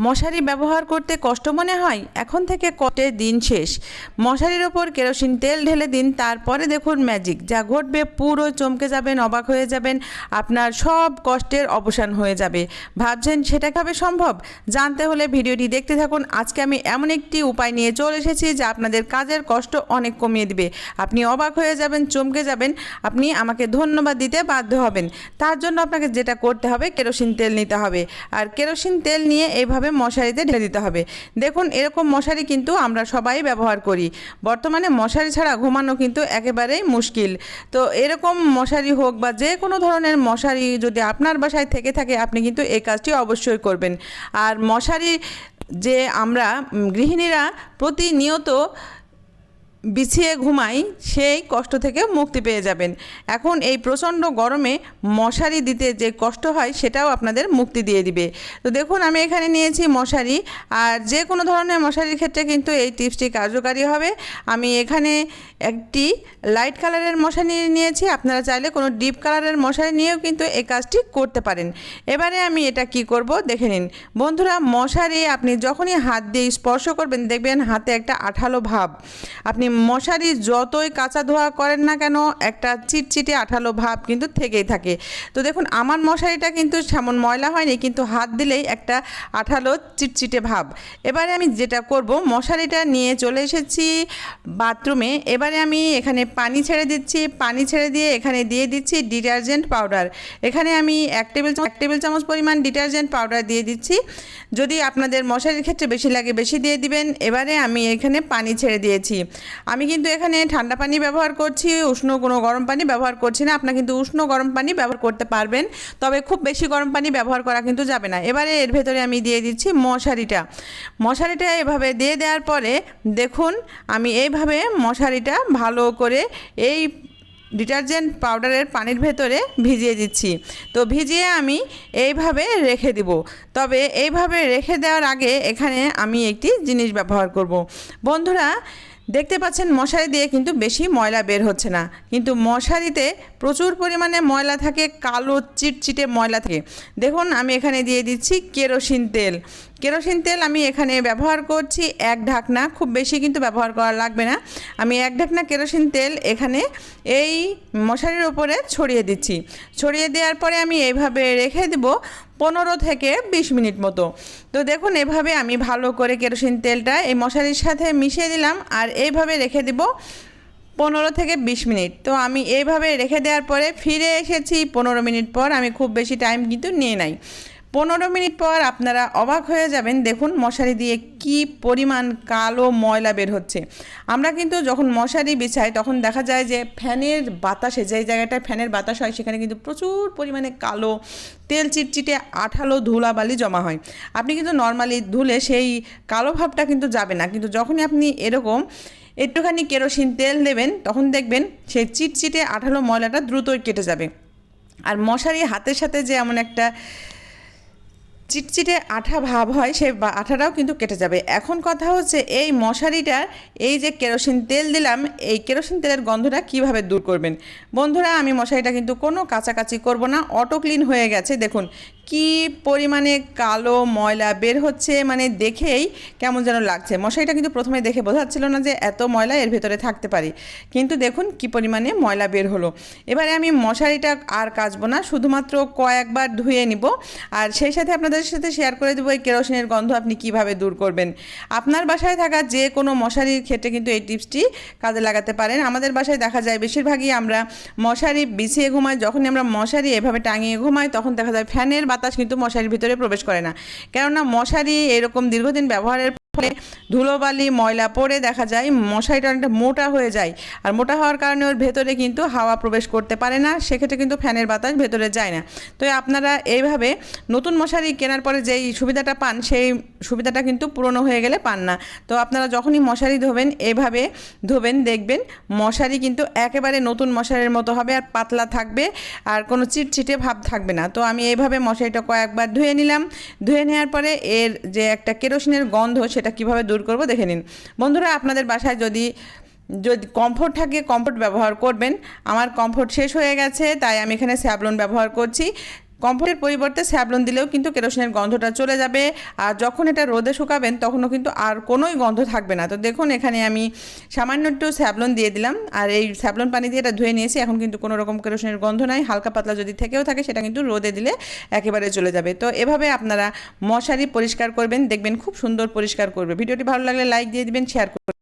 মশারি ব্যবহার করতে কষ্ট মনে হয়? এখন থেকে কটের দিন শেষ। মশারির ওপর কেরোসিন তেল ঢেলে দিন, তারপরে দেখুন ম্যাজিক। যা ঘটবে পুরো চমকে যাবেন, অবাক হয়ে যাবেন। আপনার সব কষ্টের অবসান হয়ে যাবে। ভাবছেন সেটা কীভাবে সম্ভব? জানতে হলে ভিডিওটি দেখতে থাকুন। আজকে আমি এমন একটি উপায় নিয়ে চলে এসেছি যা আপনাদের কাজের কষ্ট অনেক কমিয়ে দিবে। আপনি অবাক হয়ে যাবেন, চমকে যাবেন। আপনি আমাকে ধন্যবাদ দিতে বাধ্য হবেন। তার জন্য আপনাকে যেটা করতে হবে, কেরোসিন তেল নিতে হবে। আর কেরোসিন তেল নিয়ে এইভাবে মশারিতে ঢেলে দিতে হবে। দেখুন, এরকম মশারি কিন্তু আমরা সবাই ব্যবহার করি। বর্তমানে মশারি ছাড়া ঘুমানো কিন্তু একেবারেই মুশকিল। তো এরকম মশারি হোক বা যে কোনো ধরনের মশারি যদি আপনার বাসায় থেকে থাকে, আপনি কিন্তু এই কাজটি অবশ্যই করবেন। আর মশারি যে আমরা গৃহিণীরা প্রতিনিয়ত বিছিয়ে ঘুমাই, সেই কষ্ট থেকে মুক্তি পেয়ে যাবেন। এখন এই প্রচণ্ড গরমে মশারি দিতে যে কষ্ট হয়, সেটাও আপনাদের মুক্তি দিয়ে দিবে। তো দেখুন, আমি এখানে নিয়েছি মশারি, আর যে কোনো ধরনের মশারির ক্ষেত্রে কিন্তু এই টিপসটি কার্যকারী হবে। আমি এখানে একটি লাইট কালারের মশারি নিয়েছি, আপনারা চাইলে কোনো ডিপ কালারের মশারি নিয়েও কিন্তু এই কাজটি করতে পারেন। এবারে আমি এটা কি করব দেখে নিন। বন্ধুরা, মশারি আপনি যখনই হাত দিয়ে স্পর্শ করবেন, দেখবেন হাতে একটা আঠালো ভাব। আপনি মশারি যতই কাঁচা ধোয়া করেন না কেন, একটা চিটচিটে আঠালো ভাব কিন্তু থেকেই থাকে। তো দেখুন, আমার মশারিটা কিন্তু সেমন ময়লা হয়নি, কিন্তু হাত দিলেই একটা আঠালো চিটচিটে ভাব। এবারে আমি যেটা করব, মশারিটা নিয়ে চলে এসেছি বাথরুমে। এবারে আমি এখানে পানি ছেড়ে দিচ্ছি, পানি ছেড়ে দিয়ে এখানে দিয়ে দিচ্ছি ডিটারজেন্ট পাউডার। এখানে আমি এক টেবিল এক টেবিল চামচ পরিমাণ ডিটারজেন্ট পাউডার দিয়ে দিচ্ছি। যদি আপনাদের মশারির ক্ষেত্রে বেশি লাগে, বেশি দিয়ে দিবেন। এবারে আমি এখানে পানি ছেড়ে দিয়েছি। আমি কিন্তু এখানে ঠান্ডা পানি ব্যবহার করছি, উষ্ণ কোনো গরম পানি ব্যবহার করছি না। আপনারা কিন্তু উষ্ণ গরম পানি ব্যবহার করতে পারবেন, তবে খুব বেশি গরম পানি ব্যবহার করা কিন্তু যাবে না। এবারে এর ভেতরে আমি দিয়ে দিচ্ছি মশারিটা। মশারিটা এভাবে দিয়ে দেওয়ার পরে দেখুন, আমি এইভাবে মশারিটা ভালো করে এই ডিটারজেন্ট পাউডারের পানির ভেতরে ভিজিয়ে দিচ্ছি। তো ভিজিয়ে আমি এইভাবে রেখে দিব। তবে এইভাবে রেখে দেওয়ার আগে এখানে আমি একটি জিনিস ব্যবহার করব। বন্ধুরা দেখতে পাচ্ছেন মশারি দিয়ে কিন্তু বেশি ময়লা বের হচ্ছে না। কিন্তু মশারিতে প্রচুর পরিমাণে ময়লা থাকে, কালো চিটচিটে ময়লা থাকে। দেখুন, আমি এখানে দিয়ে দিচ্ছি কেরোসিন তেল। কেরোসিন তেল আমি এখানে ব্যবহার করছি এক ঢাকনা, খুব বেশি কিন্তু ব্যবহার করা লাগবে না। আমি এক ঢাকনা কেরোসিন তেল এখানে এই মশারির ওপরে ছড়িয়ে দিচ্ছি। ছড়িয়ে দেওয়ার পরে আমি এইভাবে রেখে দেব পনেরো থেকে বিশ মিনিট মতো। তো দেখুন, এভাবে আমি ভালো করে কেরোসিন তেলটা এই মশারির সাথে মিশিয়ে দিলাম আর এইভাবে রেখে দেব পনেরো থেকে বিশ মিনিট। তো আমি এইভাবে রেখে দেওয়ার পরে ফিরে এসেছি। পনেরো মিনিট পর আমি খুব বেশি টাইম কিন্তু নিয়ে নাই। পনেরো মিনিট পর আপনারা অবাক হয়ে যাবেন, দেখুন মশারি দিয়ে কি পরিমাণ কালো ময়লা বের হচ্ছে। আমরা কিন্তু যখন মশারি বিছাই, তখন দেখা যায় যে ফ্যানের বাতাসে, যেই জায়গাটায় ফ্যানের বাতাস হয়, সেখানে কিন্তু প্রচুর পরিমাণে কালো তেল চিটচিটে আঠালো ধুলাবালি জমা হয়। আপনি কিন্তু নর্মালি ধুলে সেই কালো ভাবটা কিন্তু যাবে না। কিন্তু যখনই আপনি এরকম একটুখানি কেরোসিন তেল দেবেন, তখন দেখবেন সেই চিটচিটে আঠালো ময়লাটা দ্রুতই কেটে যাবে। আর মশারি হাতের সাথে যে এমন একটা চিটচিটে আঠা ভাব হয় সেই আঠাটাও কিন্তু কেটে যাবে। এখন কথা হচ্ছে, এই মশারিটার এই যে কেরোসিন তেল দিলাম, এই কেরোসিন তেলের গন্ধটা কীভাবে দূর করবেন? বন্ধুরা, আমি মশারিটা কিন্তু কোনো কাছাকাছি করব না, অটো ক্লিন হয়ে গেছে। দেখুন কি পরিমাণে কালো ময়লা বের হচ্ছে? মানে দেখেই কেমন যেন লাগছে। মশারিটা কিন্তু প্রথমে দেখে বোঝাচ্ছিল না যে এত ময়লা এর ভেতরে থাকতে পারি। কিন্তু দেখুন কি পরিমাণে ময়লা বের হলো। এবারে আমি মশারিটা আর কাচবো না, শুধুমাত্র কয়েকবার ধুয়ে নিব। আর সেই সাথে আপনাদের সাথে শেয়ার করে দেবো এই কেরোসিনের গন্ধ আপনি কীভাবে দূর করবেন। আপনার বাসায় থাকা যে কোনো মশারির ক্ষেত্রে কিন্তু এই টিপসটি কাজে লাগাতে পারেন। আমাদের বাসায় দেখা যায় বেশিরভাগই আমরা মশারি বিছিয়ে ঘুমাই। যখনই আমরা মশারি এভাবে টাঙিয়ে ঘুমাই, তখন দেখা যায় ফ্যানের বাতাস কিন্তু মশারির ভিতরে প্রবেশ করে না। কেননা মশারি এরকম দীর্ঘদিন ব্যবহারের ফলে ধুলোবালি, ময়লা পড়ে দেখা যায় মশারিটা অনেকটা মোটা হয়ে যায়। আর মোটা হওয়ার কারণে ওর ভেতরে কিন্তু হাওয়া প্রবেশ করতে পারে না, সেক্ষেত্রে কিন্তু ফ্যানের বাতাস ভেতরে যায় না। তো আপনারা এইভাবে নতুন মশারি কেনার পরে যেই সুবিধাটা পান, সেই সুবিধাটা কিন্তু পুরনো হয়ে গেলে পান না। তো আপনারা যখনই মশারি ধোবেন, এভাবে ধোবেন, দেখবেন মশারি কিন্তু একেবারে নতুন মশারির মতো হবে আর পাতলা থাকবে আর কোনো চিটচিটে ভাব থাকবে না। তো আমি এইভাবে মশারিটা কয়েকবার ধুয়ে নিলাম। ধুয়ে নেওয়ার পরে এর যে একটা কেরোসিনের গন্ধ সেটা কীভাবে দূর করব দেখে নিন। বন্ধুরা, আপনাদের বাসায় যদি যদি কমফোর্ট থাকে কমফোর্ট ব্যবহার করবেন। আমার কমফোর্ট শেষ হয়ে গেছে, তাই আমি এখানে স্যাবলন ব্যবহার করছি। কমফোর্টের পরিবর্তে স্যাবলন দিলেও কিন্তু কেরোসিনের গন্ধটা চলে যাবে। আর যখন এটা রোদে শুকাবেন, তখনও কিন্তু আর কোনোই গন্ধ থাকবে না। তো দেখুন, এখানে আমি সামান্য একটু স্যাবলন দিয়ে দিলাম। আর এই স্যাবলন পানি দিয়ে এটা ধুয়ে নিয়েছি। এখন কিন্তু কোনো রকম কেরোসিনের গন্ধ নাই। হালকা পাতলা যদি থেকেও থাকে, সেটা কিন্তু রোদে দিলে একেবারে চলে যাবে। তো এভাবে আপনারা মশারি পরিষ্কার করবেন, দেখবেন খুব সুন্দর পরিষ্কার করবে। ভিডিওটি ভালো লাগলে লাইক দিয়ে দিবেন, শেয়ার করবেন।